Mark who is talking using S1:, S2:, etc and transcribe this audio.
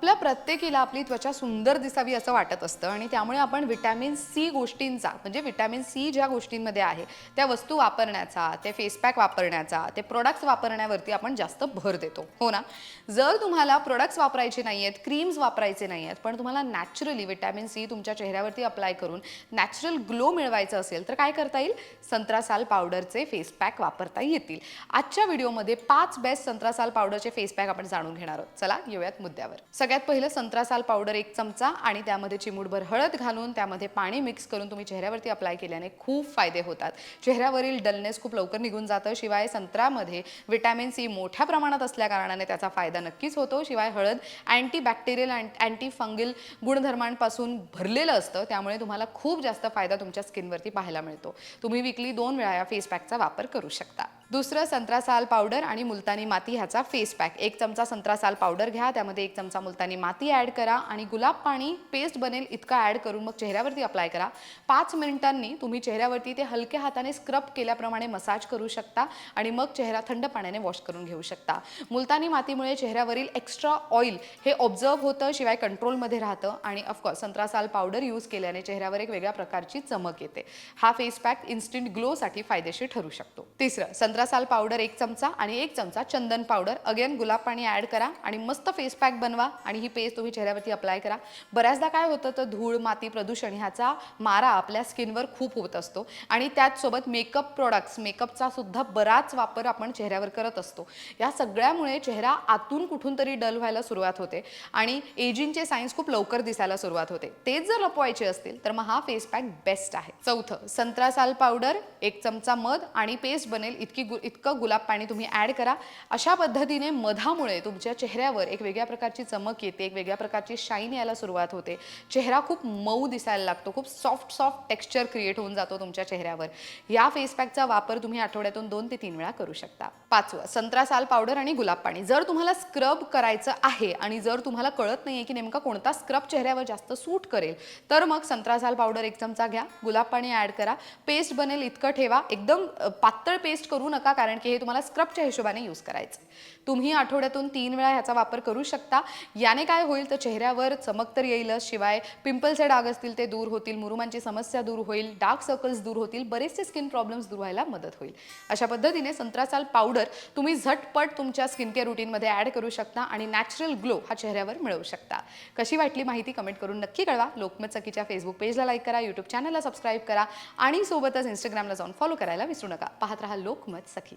S1: आपल्या प्रत्येकीला आपली त्वचा सुंदर दिसावी असं वाटत असतं आणि त्यामुळे आपण विटॅमिन सी गोष्टींचा म्हणजे विटॅमिन सी ज्या गोष्टींमध्ये आहे त्या वस्तू वापरण्याचा ते फेस पॅक वापरण्याचा ते प्रोडक्ट्स वापरण्यावरती आपण जास्त भर देतो. हो ना? जर तुम्हाला प्रोडक्ट्स वापरायचे नाही आहेत क्रीम्स वापरायचे नाही आहेत पण तुम्हाला नॅचरली विटॅमिन सी तुमच्या चेहऱ्यावरती अप्लाय करून नॅचरल ग्लो मिळवायचं असेल तर काय करता येईल? संत्रा साल पावडरचे फेस पॅक वापरता येतील. आजच्या व्हिडिओमध्ये पाच बेस्ट संत्रा साल पावडरचे फेस पॅक आपण जाणून घेणार आहोत. चला येऊयात मुद्द्यावर. सगळ्यात पहिलं संत्रा साल पावडर एक चमचा आणि त्यामध्ये चिमूटभर हळद घालून त्यामध्ये पाणी मिक्स करून तुम्ही चेहऱ्यावरती अप्लाय केल्याने खूप फायदे होतात. चेहऱ्यावरील डलनेस खूप लवकर निघून जातं. शिवाय संत्र्यामध्ये विटॅमिन सी मोठ्या प्रमाणात असल्याकारणाने त्याचा फायदा नक्कीच होतो. शिवाय हळद अँटी बॅक्टेरियल अँटी फंगल गुणधर्मांपासून भरलेलं असतं. त्यामुळे तुम्हाला खूप जास्त फायदा तुमच्या स्किनवरती पाहायला मिळतो. तुम्ही विकली दोन वेळा या फेस पॅकचा वापर करू शकता. दुसरं संत्रा साल पावडर आणि मुलतानी माती ह्याचा फेस पॅक एक चमचा संत्रा साल पावडर घ्या त्यामध्ये एक चमचा मुलतानी माती ॲड करा आणि गुलाब पाणी पेस्ट बनेल इतका ॲड करून मग चेहऱ्यावरती अप्लाय करा. पाच मिनिटांनी तुम्ही चेहऱ्यावरती ते हलक्या हाताने स्क्रब केल्याप्रमाणे मसाज करू शकता आणि मग चेहरा थंड पाण्याने वॉश करून घेऊ शकता. मुलतानी मातीमुळे चेहऱ्यावरील एक्स्ट्रा ऑइल हे ऑब्झर्व होतं शिवाय कंट्रोलमध्ये राहतं आणि ऑफकोर्स संत्रा साल पावडर यूज केल्याने चेहऱ्यावर एक वेगळ्या प्रकारची चमक येते. हा फेस पॅक इन्स्टंट ग्लोसाठी फायदेशीर ठरू शकतो. तिसरं संत्रा साल पावडर एक चमचा आणि एक चमचा चंदन पावडर अगेन गुलाब पाणी ॲड करा आणि मस्त फेस पॅक बनवा आणि ही पेस्ट तुम्ही चेहऱ्यावरती अप्लाय करा. बऱ्याचदा काय होतं तर धूळ माती प्रदूषण ह्याचा मारा आपल्या स्किनवर खूप होत असतो. आणि त्याचसोबत मेकअप प्रोडक्ट्स मेकअपचा सुद्धा बराच वापर आपण चेहऱ्यावर करत असतो. या सगळ्यामुळे चेहरा आतून कुठून तरी डल व्हायला सुरुवात होते. आणि एजिंगचे सायन्स खूप लवकर दिसायला सुरुवात होते. तेच जर लपवायचे असतील तर मग हा फेस पॅक बेस्ट आहे. चौथं संत्रा साल पावडर एक चमचा मध आणि पेस्ट बनेल इतकी गु इतकं गुलाब पाणी तुम्ही ॲड करा. अशा पद्धतीने मधामुळे तुमच्या चेहऱ्यावर एक वेगळ्या प्रकारची चमक येते एक वेगळ्या प्रकारची शाईन यायला सुरुवात होते. चेहरा खूप मऊ दिसायला लागतो खूप सॉफ्ट सॉफ्ट टेक्स्चर क्रिएट होऊन जातो तुमच्या चेहऱ्यावर. या फेस पॅकचा वापर तुम्ही आठवड्यातून दोन ते तीन वेळा करू शकता. पाचवं संत्रा साल पावडर आणि गुलाब पाणी. जर तुम्हाला स्क्रब करायचं आहे आणि जर तुम्हाला कळत नाहीये की नेमका कोणता स्क्रब चेहऱ्यावर जास्त सूट करेल तर मग संत्रा साल पावडर एक चमचा घ्या. गुलाब पाणी ॲड करा. पेस्ट बनेल इतकं ठेवा. एकदम पातळ पेस्ट करू नका कारण की हे तुम्हाला स्क्रबच्या हिशोबाने यूज करायचं तुम्ही आठवड्यातून तीन वेळा ह्याचा वापर करू शकता. याने काय होईल तर चेहऱ्यावर चमक तर येईलच शिवाय पिंपलचे डाग असतील ते दूर होतील मुरुमांची समस्या दूर होईल डार्क सर्कल्स दूर होतील बरेचसे स्किन प्रॉब्लेम्स दूर व्हायला मदत होईल. अशा पद्धतीने संत्रासाल पावडर तुम्ही झटपट तुमच्या स्किन केअर रुटीनमध्ये ॲड करू शकता आणि नॅचरल ग्लो हा चेहऱ्यावर मिळवू शकता. कशी वाटली माहिती कमेंट करून नक्की कळवा. लोकमत सखीच्या फेसबुक पेजला लाईक करा यूट्यूब चॅनलला सबस्क्राईब करा आणि सोबतच इंस्टाग्रामला जाऊन फॉलो करायला विसरू नका. पाहत राहा लोकमत. सखी